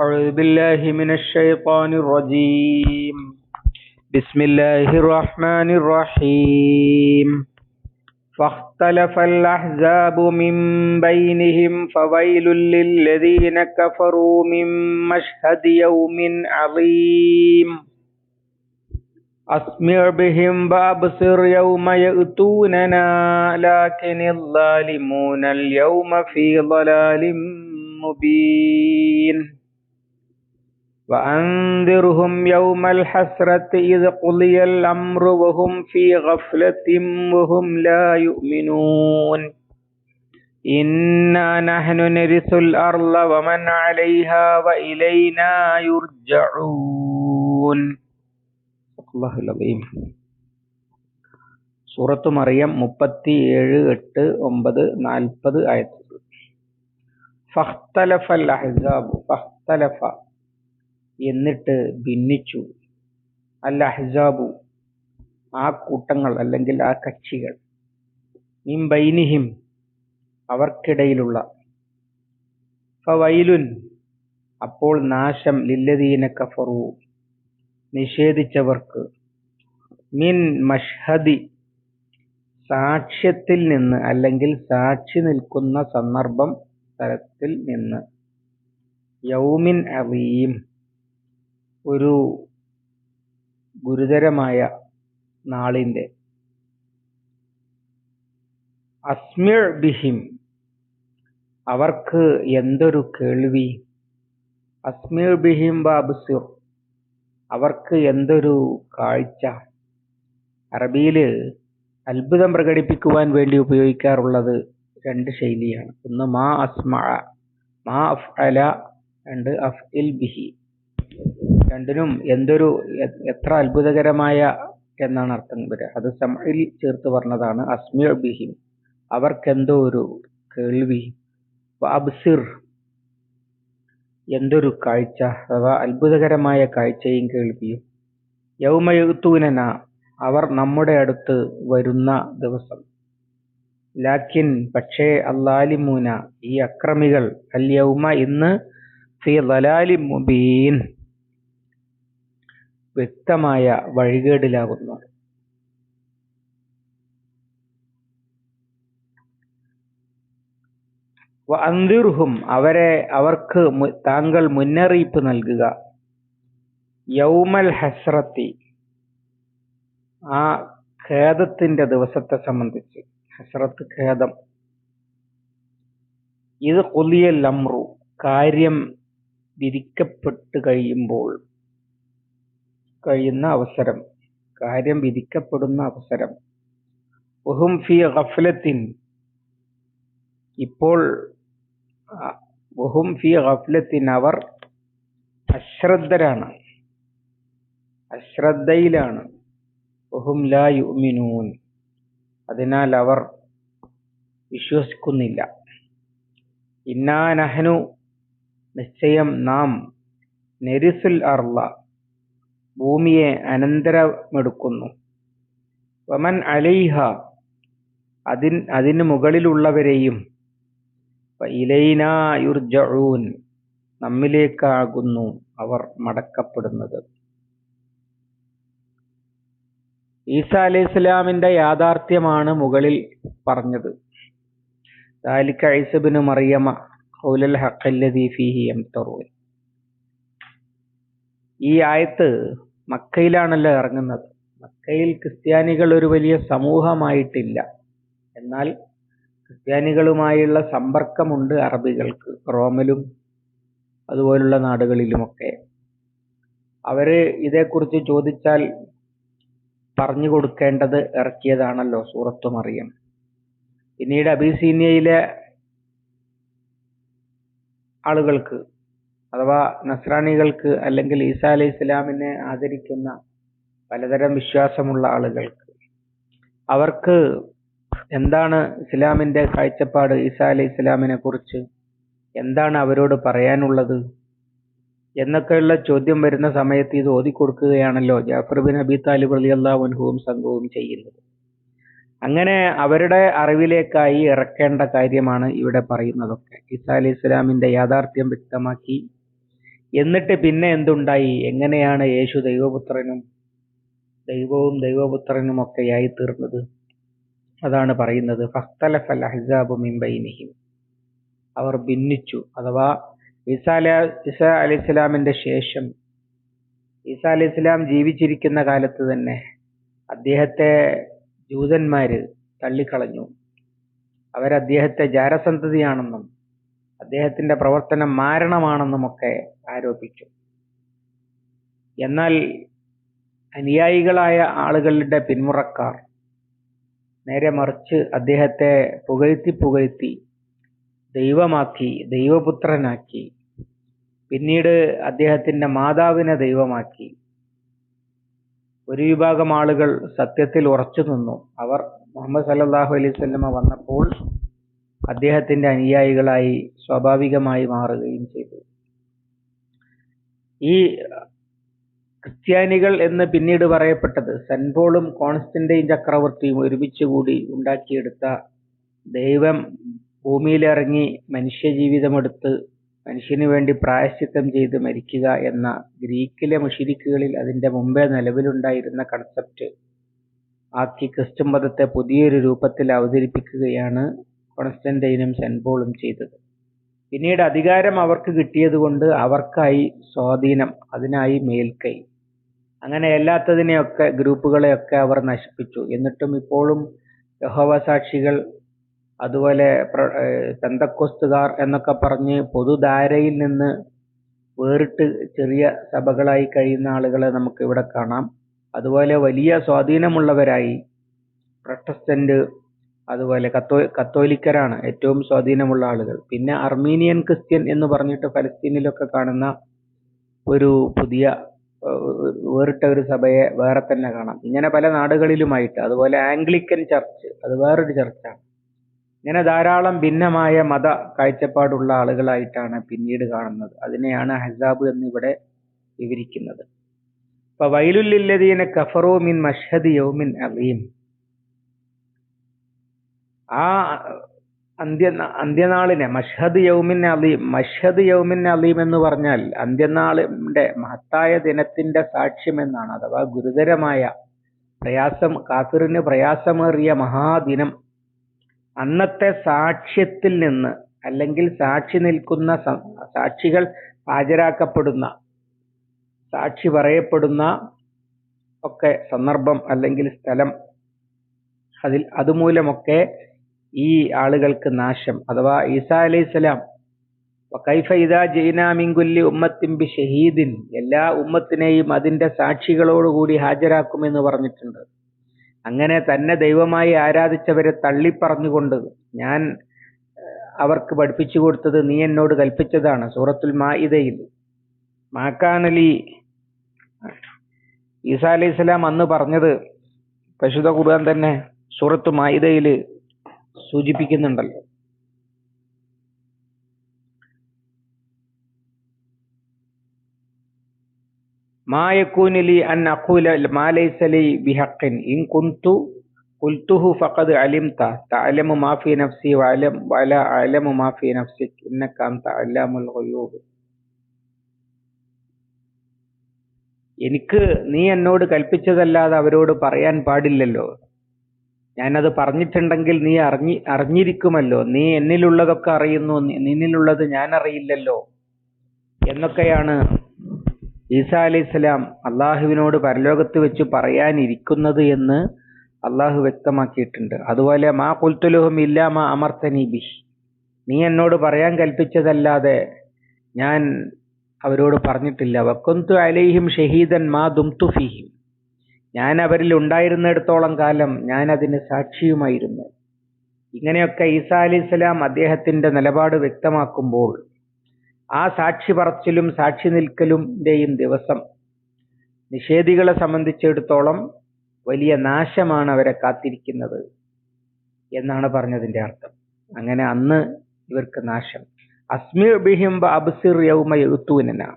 أعوذ بالله من الشيطان الرجيم. بسم الله الرحمن الرحيم. فاختلف الأحزاب من بينهم فويل للذين كفروا من مشهد يوم عظيم. أسمع بهم وأبصر يوم يأتوننا لكن الظالمون اليوم في ضلال مبين. وأنذرهم يوم الحسرة إذ قضي الأمر وهم في غفلة وهم لا يؤمنون إنا نحن نرث الأرض ومن عليها وإلينا يرجعون الله العظيم സൂറത്ത് മറിയം മുപ്പത്തി ഏഴ് എട്ട് ഒമ്പത് നാൽപ്പത് ആയത്തുകൾ ഫഖ്തലഫൽ അഹ്സാബ് ഫഖ്തലഫ എന്നിട്ട് ഭിന്നിച്ചു. അൽ അഹ്സാബു ആ കൂട്ടങ്ങൾ അല്ലെങ്കിൽ ആ കക്ഷികൾ മിൻ അവർക്കിടയിലുള്ള. ഫവൈലുൻ അപ്പോൾ നാശം ലില്ലദീന കഫറു നിഷേധിച്ചവർക്ക്. മിൻ മഷ്ഹദി സാക്ഷ്യത്തിൽ നിന്ന് അല്ലെങ്കിൽ സാക്ഷി നിൽക്കുന്ന സന്ദർഭം സ്ഥലത്തിൽ നിന്ന്. യൗമിൻ അവീം ഒരു ഗുരുതരമായ നാളിന്റെ അസ്മിർ ബിഹിം. അവർക്ക് എന്തൊരു കേൾവി. അസ്മിർ ബിഹിം ബാബുസിർ അവർക്ക് എന്തൊരു കാഴ്ച. അറബിയിൽ അത്ഭുതം പ്രകടിപ്പിക്കുവാൻ വേണ്ടി ഉപയോഗിക്കാറുള്ളത് രണ്ട് ശൈലിയാണ്. ഒന്ന് മാ അസ്മ മാ അഫ് അല രണ്ട് അഫ് ഇൽ ബിഹി. രണ്ടിനും എന്തൊരു എത്ര അത്ഭുതകരമായ എന്നാണ് അർത്ഥം വരിക. അത് സമയിൽ ചേർത്ത് പറഞ്ഞതാണ് അസ്മിയ ബിഹിം. അവർക്കെന്തോ ഒരു കേൾവി. അബ്സിർ. എന്തൊരു കാഴ്ച. അഥവാ അത്ഭുതകരമായ കാഴ്ചയും കേൾവിയും. യൗമയുത്തൂനന അവർ നമ്മുടെ അടുത്ത് വരുന്ന ദിവസം. ലാക്കിൻ പക്ഷേ അല്ലാലിമൂന. ഈ അക്രമികൾ. അൽ യൗമ ഇന്ന് ഫി ദലാലി മുബീൻ. വ്യക്തമായ വഴികേടിലാകുന്നു. അന്തിർഹും അവരെ അവർക്ക് താങ്കൾ മുന്നറിയിപ്പ് നൽകുക. യൗമൽ ഹസ്രത്തി ആ ഖേദത്തിന്റെ ദിവസത്തെ സംബന്ധിച്ച്. ഹസ്രത്ത് ഖേദം. ഇത് കൊലിയൽ അമ്രു കാര്യം വിധിക്കപ്പെട്ട് കഴിയുമ്പോൾ കഴിയുന്ന അവസരം കാര്യം വിധിക്കപ്പെടുന്ന അവസരം. ഉഹും ഫി ഗഫ്ലത്തിൻ. ഇപ്പോൾ ഉഹും ഫി ഗഫ്ലത്തിൻ അവർ അശ്രദ്ധരാണ്. അശ്രദ്ധയിലാണ്. ഉഹും ലാ യുമിനൂൻ അതിനാൽ അവർ വിശ്വസിക്കുന്നില്ല. ഇന്നാ നഹ്നു നിശ്ചയം നാം നെരിസുൽ അർള ഭൂമിയെ അനന്തരമെടുക്കുന്നു. വമൻ അലൈഹ അതിൻ അതിന് മുകളിലുള്ളവരെയും ഇലൈന യുർജഊൻ നമ്മിലേക്കാകുന്നു അവർ മടക്കപ്പെടുന്നത്. ഈസ അലൈഹി ഇസ്ലാമിന്റെ യാഥാർത്ഥ്യമാണ് മുകളിൽ പറഞ്ഞത്. ദാലിക്ക ഐസബിന് മറിയമ ഹൗലൽ ഹഖല്ലദീ ഫീഹി യംതറൂൻ. ഈ ആയത്ത് മക്കയിലാണല്ലോ ഇറങ്ങുന്നത്. മക്കയിൽ ക്രിസ്ത്യാനികൾ ഒരു വലിയ സമൂഹമായിട്ടില്ല. എന്നാൽ ക്രിസ്ത്യാനികളുമായുള്ള സമ്പർക്കമുണ്ട് അറബികൾക്ക് റോമിലും അതുപോലുള്ള നാടുകളിലുമൊക്കെ. അവർ ഇതേക്കുറിച്ച് ചോദിച്ചാൽ പറഞ്ഞു കൊടുക്കേണ്ടത് ഇറക്കിയതാണല്ലോ സൂറത്തു മറിയം. പിന്നീട് അബിസീനിയയിലെ ആളുകൾക്ക് അഥവാ നസ്രാണികൾക്ക് അല്ലെങ്കിൽ ഈസാ അലൈഹി ഇസ്ലാമിനെ ആദരിക്കുന്ന പലതരം വിശ്വാസമുള്ള ആളുകൾക്ക്. അവർക്ക് എന്താണ് ഇസ്ലാമിന്റെ കാഴ്ചപ്പാട് ഈസാ അലൈഹി ഇസ്ലാമിനെ കുറിച്ച്? എന്താണ് അവരോട് പറയാനുള്ളത്? എന്നൊക്കെയുള്ള ചോദ്യം വരുന്ന സമയത്ത് ഇത് ഓതിക്കൊടുക്കുകയാണല്ലോ ജാഫർ ബിൻ അബി താലിബ് അലി അള്ളാഹുൻഹുവും സംഘവും ചെയ്യുന്നത്. അങ്ങനെ അവരുടെ അറിവിലേക്കായി ഇറക്കേണ്ട കാര്യമാണ് ഇവിടെ പറയുന്നതൊക്കെ. ഈസാ അലൈഹി ഇസ്ലാമിന്റെ യാഥാർത്ഥ്യം വ്യക്തമാക്കി എന്നിട്ട് പിന്നെ എന്തുണ്ടായി? എങ്ങനെയാണ് യേശു ദൈവപുത്രനും ദൈവവും ദൈവപുത്രനും ഒക്കെയായി തീർന്നത്? അതാണ് പറയുന്നത് അവർ ഭിന്നിച്ചു. അഥവാ ഈസാ അല ഈസാ ശേഷം ഈസാ അലൈഹി ജീവിച്ചിരിക്കുന്ന കാലത്ത് തന്നെ അദ്ദേഹത്തെ ജൂതന്മാര് തള്ളിക്കളഞ്ഞു. അവരദ്ദേഹത്തെ ജാരസന്തതിയാണെന്നും അദ്ദേഹത്തിന്റെ പ്രവർത്തനം മാരണമാണെന്നുമൊക്കെ ആരോപിച്ചു. എന്നാൽ അനുയായികളായ ആളുകളുടെ പിന്മുറക്കാർ നേരെ മറിച്ച് അദ്ദേഹത്തെ പുകഴ്ത്തി പുകഴ്ത്തി ദൈവമാക്കി ദൈവപുത്രനാക്കി പിന്നീട് അദ്ദേഹത്തിന്റെ മാതാവിനെ ദൈവമാക്കി. ഒരു വിഭാഗം ആളുകൾ സത്യത്തിൽ ഉറച്ചു നിന്നു അവർ മുഹമ്മദ് സല്ലല്ലാഹു അലൈഹി വസല്ലമ വന്നപ്പോൾ അദ്ദേഹത്തിന്റെ അനുയായികളായി സ്വാഭാവികമായി മാറുകയും ചെയ്തു. ഈ ക്രിസ്ത്യാനികൾ എന്ന് പിന്നീട് പറയപ്പെട്ടത് സെൻപോളും പോളും കോൺസ്റ്റന്റൈൻ ചക്രവർത്തിയും ഒരുമിച്ച് കൂടി ഉണ്ടാക്കിയെടുത്ത ദൈവം ഭൂമിയിലിറങ്ങി മനുഷ്യജീവിതമെടുത്ത് മനുഷ്യന് വേണ്ടി പ്രായശ്ചിത്തം ചെയ്ത് മരിക്കുക എന്ന ഗ്രീക്കിലെ മുഷിരിക്കുകളിൽ അതിന്റെ മുമ്പേ നിലവിലുണ്ടായിരുന്ന കൺസെപ്റ്റ് ആക്കി ക്രിസ്തുമതത്തെ പുതിയൊരു രൂപത്തിൽ അവതരിപ്പിക്കുകയാണ് കോൺസ്റ്റന്റൈനും സെന്റ് പോളും ചെയ്തത്. പിന്നീട് അധികാരം അവർക്ക് കിട്ടിയതുകൊണ്ട് അവർക്കായി സ്വാധീനം അതിനായി മേൽക്കൈ. അങ്ങനെ അല്ലാത്തതിനെയൊക്കെ ഗ്രൂപ്പുകളെയൊക്കെ അവർ നശിപ്പിച്ചു. എന്നിട്ടും ഇപ്പോഴും യഹോവ സാക്ഷികൾ അതുപോലെ പെന്തക്കോസ്തുകാർ എന്നൊക്കെ പറഞ്ഞ് പൊതുധാരയിൽ നിന്ന് വേറിട്ട് ചെറിയ സഭകളായി കഴിയുന്ന ആളുകളെ നമുക്ക് ഇവിടെ കാണാം. അതുപോലെ വലിയ സ്വാധീനമുള്ളവരായി പ്രൊട്ടസ്റ്റന്റ് അതുപോലെ കത്തോ കത്തോലിക്കരാണ് ഏറ്റവും സ്വാധീനമുള്ള ആളുകൾ. പിന്നെ അർമീനിയൻ ക്രിസ്ത്യൻ എന്ന് പറഞ്ഞിട്ട് ഫലസ്തീനിലൊക്കെ കാണുന്ന ഒരു പുതിയ വേറിട്ട ഒരു സഭയെ വേറെ തന്നെ കാണാം. ഇങ്ങനെ പല നാടുകളിലുമായിട്ട്. അതുപോലെ ആംഗ്ലിക്കൻ ചർച്ച് അത് വേറൊരു ചർച്ചാണ്. ഇങ്ങനെ ധാരാളം ഭിന്നമായ മത കാഴ്ചപ്പാടുള്ള ആളുകളായിട്ടാണ് പിന്നീട് കാണുന്നത്. അതിനെയാണ് ഹസാബ് എന്നിവിടെ വിവരിക്കുന്നത്. അപ്പൊ വൈലുല്ലില്ലതീന കഫറോ മിൻ മഷദ് യൗമിൻ അലീം. ആ അന്ത്യ അന്ത്യനാളിനെ മഷ്ഹദ് യൗമിൻ അലീം മഷ്ഹദ് യൗമിൻ അലീം എന്ന് പറഞ്ഞാൽ അന്ത്യനാളിന്റെ മഹത്തായ ദിനത്തിന്റെ സാക്ഷ്യം എന്നാണ് അഥവാ ഗുരുതരമായ പ്രയാസം കാഫിറിന് പ്രയാസമേറിയ മഹാദിനം. അന്നത്തെ സാക്ഷ്യത്തിൽ നിന്ന് അല്ലെങ്കിൽ സാക്ഷി നിൽക്കുന്ന സാക്ഷികൾ ഹാജരാക്കപ്പെടുന്ന സാക്ഷി പറയപ്പെടുന്ന ഒക്കെ സന്ദർഭം അല്ലെങ്കിൽ സ്ഥലം അതിൽ അതുമൂലമൊക്കെ ഈ ആളുകൾക്ക് നാശം. അഥവാ ഈസാ അലൈഹി സ്വലാം ജൈനാമിങ്കുല്ലി ഉമ്മത്തിൻ ബി ഷഹീദിൻ എല്ലാ ഉമ്മത്തിനെയും അതിന്റെ സാക്ഷികളോടുകൂടി ഹാജരാക്കുമെന്ന് പറഞ്ഞിട്ടുണ്ട്. അങ്ങനെ തന്നെ ദൈവമായി ആരാധിച്ചവരെ തള്ളിപ്പറഞ്ഞുകൊണ്ട് ഞാൻ അവർക്ക് പഠിപ്പിച്ചു കൊടുത്തത് നീ എന്നോട് കൽപ്പിച്ചതാണ് സൂറത്തുൽ മാഇദയിൽ. മാക്കാനലി ഈസാ അലൈഹി സ്വലാം അന്ന് പറഞ്ഞത് പരിശുദ്ധ ഖുർആൻ തന്നെ സൂറത്ത് മായിദയിൽ സൂചിപ്പിക്കുന്നുണ്ടല്ലോ. മായക്കൂനലി അൻ അഖൂല മാലൈസലി ബിഹഖിൻ. ഇൻ കുന്തു കുൽത്തുഹു ഫഖദ് അലിംത തഅലമു മാ ഫീ നഫ്സി വഅലം വല അലമു മാ ഫീ ഇന്നക അൻത അല്ലാമുൽ ഗുയൂബ്. എനിക്ക് നീ എന്നോട് കൽപ്പിച്ചതല്ലാതെ അവരോട് പറയാൻ പാടില്ലല്ലോ. ഞാനത് പറഞ്ഞിട്ടുണ്ടെങ്കിൽ നീ അറിഞ്ഞി അറിഞ്ഞിരിക്കുമല്ലോ. നീ എന്നിലുള്ളതൊക്കെ അറിയുന്നു. നിന്നിലുള്ളത് ഞാൻ അറിയില്ലല്ലോ. എന്നൊക്കെയാണ് ഈസാ ഇസ്ലാം അള്ളാഹുവിനോട് പരലോകത്ത് വെച്ച് പറയാനിരിക്കുന്നത് എന്ന് അള്ളാഹു വ്യക്തമാക്കിയിട്ടുണ്ട്. അതുപോലെ മാ കുൽത്തുലുഹും ഇല്ല മാ അമർത്തനി ബി നീ എന്നോട് പറയാൻ കൽപ്പിച്ചതല്ലാതെ ഞാൻ അവരോട് പറഞ്ഞിട്ടില്ല. വക്കൊന്തു അലൈഹിം ഷഹീദൻ മാ ദുംതു ഫീഹിം. ഞാൻ അവരിൽ ഉണ്ടായിരുന്നിടത്തോളം കാലം ഞാൻ അതിന് സാക്ഷിയുമായിരുന്നു. ഇങ്ങനെയൊക്കെ ഈസാ അലി ഇസ്ലാം അദ്ദേഹത്തിന്റെ നിലപാട് വ്യക്തമാക്കുമ്പോൾ ആ സാക്ഷി പറച്ചിലും സാക്ഷി നിൽക്കലുടെയും ദിവസം നിഷേധികളെ സംബന്ധിച്ചിടത്തോളം വലിയ നാശമാണ് അവരെ കാത്തിരിക്കുന്നത് എന്നാണ് പറഞ്ഞതിന്റെ അർത്ഥം. അങ്ങനെ അന്ന് ഇവർക്ക് നാശം. അസ്മി ബിഹിം അബ്സിർ യൗമ എഴുത്തുവിനാണ്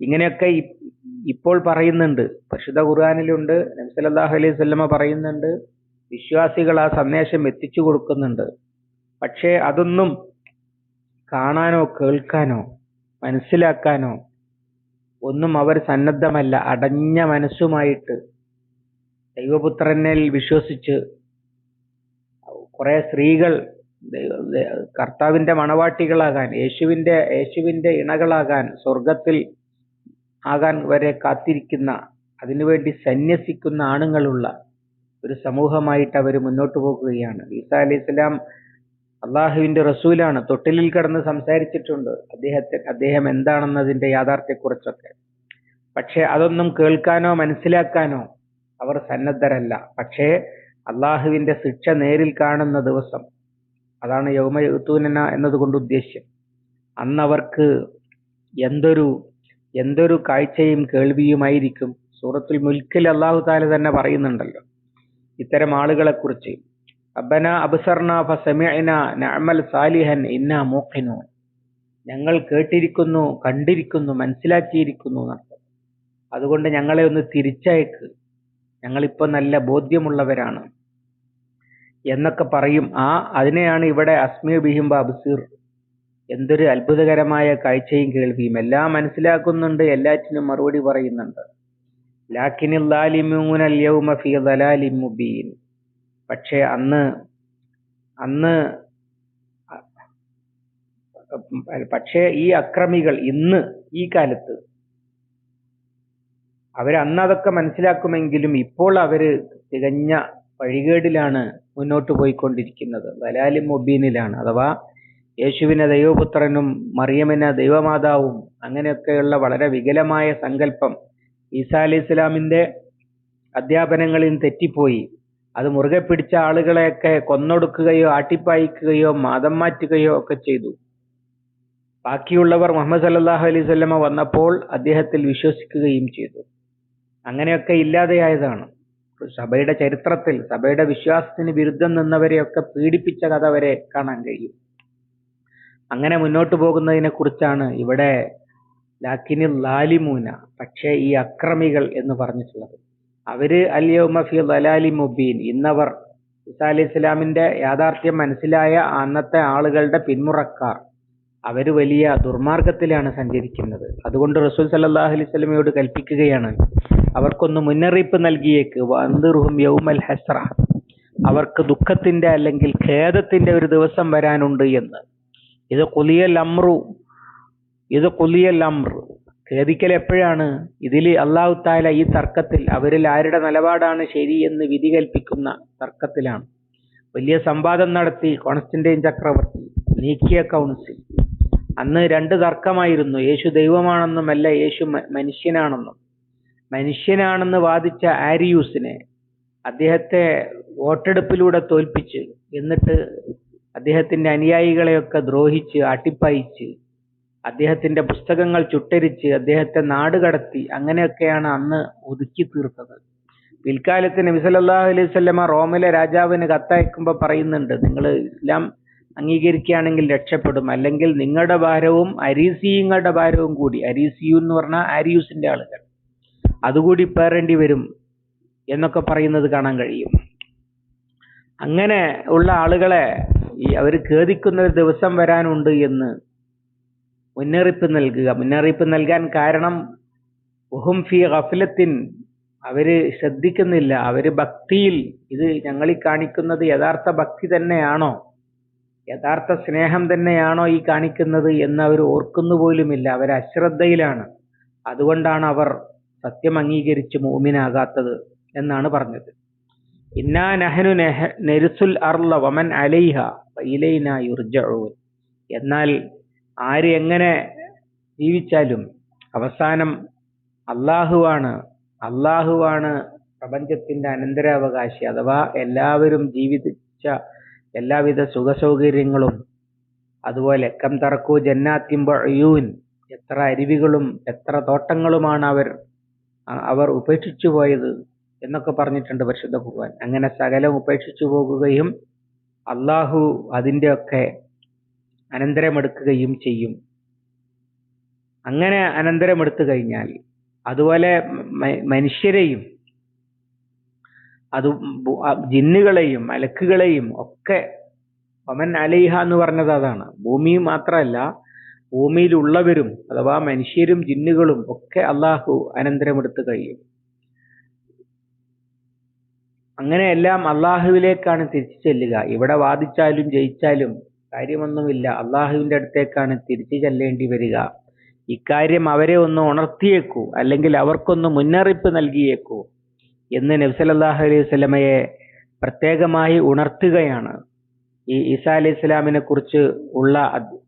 ഇങ്ങനെയൊക്കെ ഇപ്പോൾ പറയുന്നുണ്ട്. പരിശുദ്ധ ഖുർആാനിലുണ്ട്. നബ്സലാഹു അലൈഹി സ്വല്ലമ പറയുന്നുണ്ട്. വിശ്വാസികൾ ആ സന്ദേശം എത്തിച്ചു കൊടുക്കുന്നുണ്ട്. പക്ഷേ അതൊന്നും കാണാനോ കേൾക്കാനോ മനസ്സിലാക്കാനോ ഒന്നും അവർ സന്നദ്ധമല്ല. അടഞ്ഞ മനസ്സുമായിട്ട് ദൈവപുത്രനിൽ വിശ്വസിച്ച് കുറെ സ്ത്രീകൾ കർത്താവിന്റെ മണവാട്ടികളാകാൻ യേശുവിന്റെ യേശുവിന്റെ ഇണകളാകാൻ സ്വർഗത്തിൽ ആകാൻ വരെ കാത്തിരിക്കുന്ന അതിനുവേണ്ടി സന്യസിക്കുന്ന ആണുങ്ങളുള്ള ഒരു സമൂഹമായിട്ട് അവർ മുന്നോട്ട് പോകുകയാണ്. ഈസാ അലൈഹി ഇസ്ലാം അള്ളാഹുവിന്റെ റസൂലാണ് തൊട്ടിലിൽ കടന്ന് സംസാരിച്ചിട്ടുണ്ട്. അദ്ദേഹത്തെ അദ്ദേഹം എന്താണെന്നതിന്റെ യാഥാർത്ഥ്യക്കുറിച്ചൊക്കെ. പക്ഷെ അതൊന്നും കേൾക്കാനോ മനസ്സിലാക്കാനോ അവർ സന്നദ്ധരല്ല. പക്ഷേ അള്ളാഹുവിന്റെ ശിക്ഷ നേരിൽ കാണുന്ന ദിവസം അതാണ് യൗമയൂത്തൂനന എന്നതുകൊണ്ട് ഉദ്ദേശ്യം അന്നവർക്ക് എന്തൊരു എന്തൊരു കാഴ്ചയും കേൾവിയുമായിരിക്കും. സൂറത്തുൽ മുൽക്കിൽ അള്ളാഹു താല തന്നെ പറയുന്നുണ്ടല്ലോ. ഇത്തരം ആളുകളെ കുറിച്ച് അബന അബ്സർന സാലിഹൻ ഇന്ന ഞങ്ങൾ കേട്ടിരിക്കുന്നു കണ്ടിരിക്കുന്നു മനസ്സിലാക്കിയിരിക്കുന്നു അതുകൊണ്ട് ഞങ്ങളെ ഒന്ന് തിരിച്ചയക്ക്. ഞങ്ങളിപ്പോ നല്ല ബോധ്യമുള്ളവരാണ്. എന്നൊക്കെ പറയും. ആ അതിനെയാണ് ഇവിടെ അസ്മി ബിഹിംബ അബ്സീർ എന്തൊരു അത്ഭുതകരമായ കാഴ്ചയും കേൾവിയും. എല്ലാം മനസ്സിലാക്കുന്നുണ്ട് എല്ലാറ്റിനും മറുപടി പറയുന്നുണ്ട്. പക്ഷെ അന്ന് അന്ന് പക്ഷേ ഈ അക്രമികൾ ഇന്ന് ഈ കാലത്ത് അവരന്ന് അതൊക്കെ മനസ്സിലാക്കുമെങ്കിലും ഇപ്പോൾ അവർ തികഞ്ഞ വഴികേടിലാണ് മുന്നോട്ട് പോയിക്കൊണ്ടിരിക്കുന്നത്. ദലാലിൻ മുബീനിലാണ്. അഥവാ യേശുവിനെ ദൈവപുത്രനും മറിയമിനെ ദൈവമാതാവും. അങ്ങനെയൊക്കെയുള്ള വളരെ വികലമായ സങ്കല്പം ഈസാ അലി ഇസ്ലാമിന്റെ അധ്യാപനങ്ങളിൽ തെറ്റിപ്പോയി. അത് മുറുകെ പിടിച്ച ആളുകളെയൊക്കെ കൊന്നൊടുക്കുകയോ ആട്ടിപ്പായിക്കുകയോ മാതം മാറ്റുകയോ ഒക്കെ ചെയ്തു. ബാക്കിയുള്ളവർ മുഹമ്മദ് സല്ലാഹു അലൈഹി വസല്ലമ വന്നപ്പോൾ അദ്ദേഹത്തിൽ വിശ്വസിക്കുകയും ചെയ്തു. അങ്ങനെയൊക്കെ ഇല്ലാതെയായതാണ്. സഭയുടെ ചരിത്രത്തിൽ സഭയുടെ വിശ്വാസത്തിന് വിരുദ്ധം നിന്നവരെയൊക്കെ പീഡിപ്പിച്ച കഥ വരെ കാണാൻ കഴിയും. അങ്ങനെ മുന്നോട്ട് പോകുന്നതിനെ കുറിച്ചാണ് ഇവിടെ ലാക്കിനിൽ ലാലിമൂന പക്ഷേ ഈ അക്രമികൾ എന്ന് പറഞ്ഞിട്ടുള്ളത്. അവർ മുബീൻ ഇന്നവർ അലി ഇസ്ലാമിന്റെ യാഥാർത്ഥ്യം മനസ്സിലായ അന്നത്തെ ആളുകളുടെ പിന്മുറക്കാർ. അവർ വലിയ ദുർമാർഗത്തിലാണ് സഞ്ചരിക്കുന്നത്. അതുകൊണ്ട് റസൂൽ സല്ലാഹു അലൈഹി കൽപ്പിക്കുകയാണ് അവർക്കൊന്ന് മുന്നറിയിപ്പ് നൽകിയേക്ക് യൗമൽ ഹസ്ര അവർക്ക് ദുഃഖത്തിന്റെ അല്ലെങ്കിൽ ഖേദത്തിന്റെ ഒരു ദിവസം വരാനുണ്ട് എന്ന്. ഇത് കുലിയൽ അമ്രു ഇത് കുലിയൽ അമ്ര ഖേദിക്കൽ എപ്പോഴാണ്? ഇതിൽ അള്ളാഹു താല ഈ തർക്കത്തിൽ അവരിൽ ആരുടെ നിലപാടാണ് ശരി എന്ന് വിധി കൽപ്പിക്കുന്ന തർക്കത്തിലാണ്. വലിയ സംവാദം നടത്തി കോൺസ്റ്റന്റൈൻ ചക്രവർത്തി നീക്കിയ കൗൺസിൽ. അന്ന് രണ്ട് തർക്കമായിരുന്നു. യേശു ദൈവമാണെന്നും അല്ല യേശു മനുഷ്യനാണെന്നും. മനുഷ്യനാണെന്ന് വാദിച്ച ആരിയൂസിനെ അദ്ദേഹത്തെ വോട്ടെടുപ്പിലൂടെ തോൽപ്പിച്ച് എന്നിട്ട് അദ്ദേഹത്തിന്റെ അനുയായികളെയൊക്കെ ദ്രോഹിച്ച് അട്ടിപ്പായിച്ച് അദ്ദേഹത്തിന്റെ പുസ്തകങ്ങൾ ചുട്ടരിച്ച് അദ്ദേഹത്തെ നാടുകടത്തി അങ്ങനെയൊക്കെയാണ് അന്ന് ഒതുക്കി തീർത്തത്. പിൽക്കാലത്ത് നബി സ്വല്ലള്ളാഹു അലൈഹി വസല്ലമ റോമിലെ രാജാവിന് കത്തയക്കുമ്പോൾ പറയുന്നുണ്ട് നിങ്ങൾ ഇസ്ലാം അംഗീകരിക്കുകയാണെങ്കിൽ രക്ഷപ്പെടും. അല്ലെങ്കിൽ നിങ്ങളുടെ ഭാരവും അരീസിയങ്ങളുടെ ഭാരവും കൂടി അരീസിയു എന്ന് പറഞ്ഞാൽ ആരിയൂസിന്റെ ആളുകൾ അതുകൂടി പേറേണ്ടി വരും എന്നൊക്കെ പറയുന്നത് കാണാൻ കഴിയും. അങ്ങനെ ഉള്ള ആളുകളെ ഈ അവർ ഖേദിക്കുന്ന ഒരു ദിവസം വരാനുണ്ട് എന്ന് മുന്നറിയിപ്പ് നൽകുക. മുന്നറിയിപ്പ് നൽകാൻ കാരണം ഒഹും ഫി ഗഫലത്തിൻ. അവർ ശ്രദ്ധിക്കുന്നില്ല. അവർ ഭക്തിയിൽ ഇത് ഞങ്ങൾ ഈ കാണിക്കുന്നത് യഥാർത്ഥ ഭക്തി തന്നെയാണോ? യഥാർത്ഥ സ്നേഹം തന്നെയാണോ ഈ കാണിക്കുന്നത് എന്ന് അവർ ഓർക്കുന്നു പോലുമില്ല അവർ അശ്രദ്ധയിലാണ്. അതുകൊണ്ടാണ് അവർ സത്യം അംഗീകരിച്ച് മൂമിനാകാത്തത് എന്നാണ് പറഞ്ഞത്. ഇന്നാ നഹനു നെരുസുൽ അർല വമൻ അലൈഹ ഇലൈന യുർജഊൻ. എന്നാൽ ആര് എങ്ങനെ ജീവിച്ചാലും അവസാനം അള്ളാഹുവാണ് അള്ളാഹുവാണ് പ്രപഞ്ചത്തിന്റെ അനന്തരാവകാശി. അഥവാ എല്ലാവരും ജീവിച്ച എല്ലാവിധ സുഖസൗകര്യങ്ങളും അതുപോലെ കം തറക്കു ജന്നാത്തിമ്പഴയൂൻ എത്ര അരുവികളും എത്ര തോട്ടങ്ങളുമാണ് അവർ അവർ ഉപേക്ഷിച്ചു പോയത് എന്നൊക്കെ പറഞ്ഞിട്ടുണ്ട് പരിശുദ്ധ ഖുർആൻ. അങ്ങനെ സകലം ഉപേക്ഷിച്ചു പോകുകയും അള്ളാഹു അതിന്റെയൊക്കെ അനന്തരമെടുക്കുകയും ചെയ്യും. അങ്ങനെ അനന്തരമെടുത്തു കഴിഞ്ഞാൽ അതുപോലെ മനുഷ്യരെയും അത് ജിന്നുകളെയും അലക്കുകളെയും ഒക്കെ ഒമൻ അലൈഹ എന്ന് പറഞ്ഞത് അതാണ്. ഭൂമി മാത്രമല്ല ഭൂമിയിലുള്ളവരും അഥവാ മനുഷ്യരും ജിന്നുകളും ഒക്കെ അള്ളാഹു അനന്തരമെടുത്തു കഴിയും. അങ്ങനെയെല്ലാം അള്ളാഹുവിലേക്കാണ് തിരിച്ചു ചെല്ലുക. ഇവിടെ വാദിച്ചാലും ജയിച്ചാലും കാര്യമൊന്നുമില്ല. അള്ളാഹുവിന്റെ അടുത്തേക്കാണ് തിരിച്ചു ചെല്ലേണ്ടി വരിക. ഇക്കാര്യം അവരെ ഒന്ന് ഉണർത്തിയേക്കൂ. അല്ലെങ്കിൽ അവർക്കൊന്ന് മുന്നറിയിപ്പ് നൽകിയേക്കൂ എന്ന് നബ്സലല്ലാഹു അലൈഹി സ്വലമയെ പ്രത്യേകമായി ഉണർത്തുകയാണ്. ഈ ഈസാ അലൈഹി ഇസ്ലാമിനെ കുറിച്ച് ഉള്ള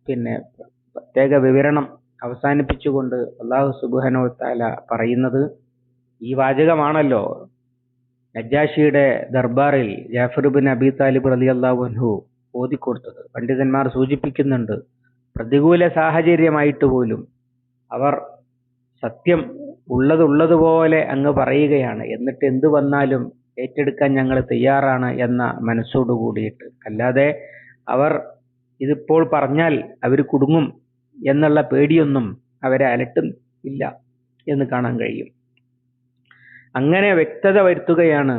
പിന്നെ പ്രത്യേക വിവരണം അവസാനിപ്പിച്ചുകൊണ്ട് അള്ളാഹു സുബുഹനോ താല പറയുന്നത് ഈ വാചകമാണല്ലോ. നജാഷിയുടെ ദർബാറിൽ ജാഫർ ബിൻ അബി താലിബ് അലി അള്ളാഹു ഓതിക്കൊടുത്തത്. പണ്ഡിതന്മാർ സൂചിപ്പിക്കുന്നുണ്ട് പ്രതികൂല സാഹചര്യമായിട്ട് പോലും അവർ സത്യം ഉള്ളതുള്ളതുപോലെ അങ്ങ് പറയുകയാണ്. എന്നിട്ട് എന്ത് വന്നാലും ഏറ്റെടുക്കാൻ ഞങ്ങൾ തയ്യാറാണ് എന്ന മനസ്സോടു കൂടിയിട്ട്. അല്ലാതെ അവർ ഇതിപ്പോൾ പറഞ്ഞാൽ അവർ കുടുങ്ങും എന്നുള്ള പേടിയൊന്നും അവരെ അലട്ടും ഇല്ല എന്ന് കാണാൻ കഴിയും. അങ്ങനെ വ്യക്തത വരുത്തുകയാണ്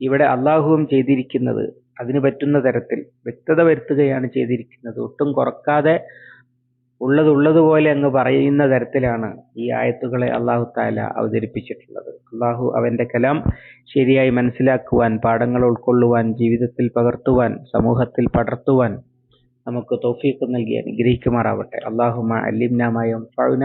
ഇവിടെ അള്ളാഹുവും ചെയ്തിരിക്കുന്നത്. അതിന് പറ്റുന്ന തരത്തിൽ വ്യക്തത വരുത്തുകയാണ് ചെയ്തിരിക്കുന്നത്. ഒട്ടും കുറക്കാതെ ഉള്ളത് ഉള്ളതുപോലെ അങ്ങ് പറയുന്ന തരത്തിലാണ് ഈ ആയത്തുകളെ അള്ളാഹു താല അവതരിപ്പിച്ചിട്ടുള്ളത്. അള്ളാഹു അവന്റെ കലാം ശരിയായി മനസ്സിലാക്കുവാൻ പാഠങ്ങൾ ഉൾക്കൊള്ളുവാൻ ജീവിതത്തിൽ പകർത്തുവാൻ സമൂഹത്തിൽ പടർത്തുവാൻ നമുക്ക് തൗഫീഖ് നൽകി അനുഗ്രഹിക്കുമാറാവട്ടെ. അള്ളാഹുമ അല്ലിംനാമയം ഫൗന